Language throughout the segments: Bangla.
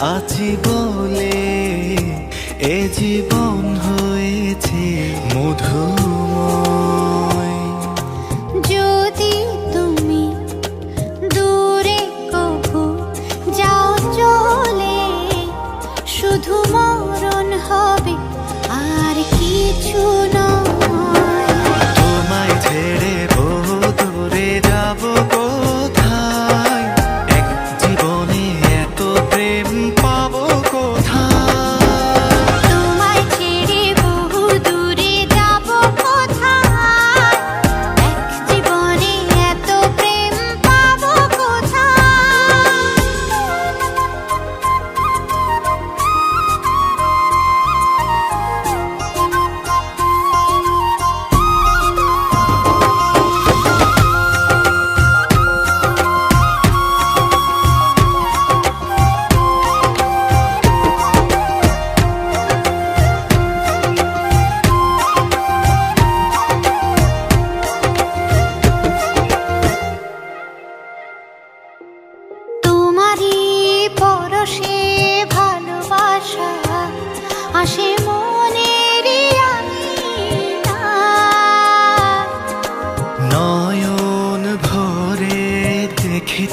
আছি বলে এ জীবন হয়েছে মধু যদি তুমি দূরে যাও চলে, শুধু মরণ হবে, আর কিছু না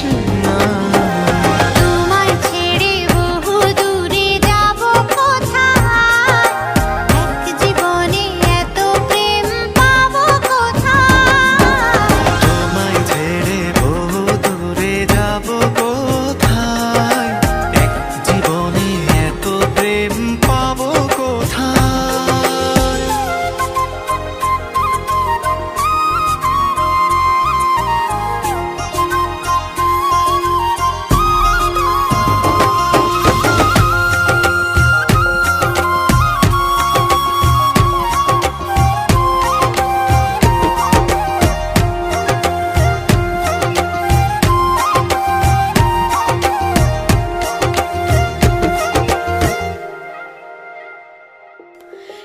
শেষ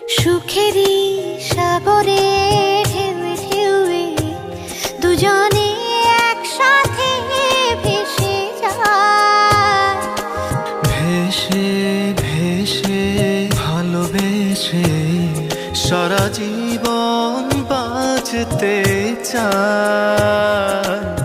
সুখেরই সাগরে ঢেউে ঢেউে দুজনে একসাথে ভেসে যায়। ভেসে ভেসে, ভালোবেসে সারা জীবন বাঁচতে চায়।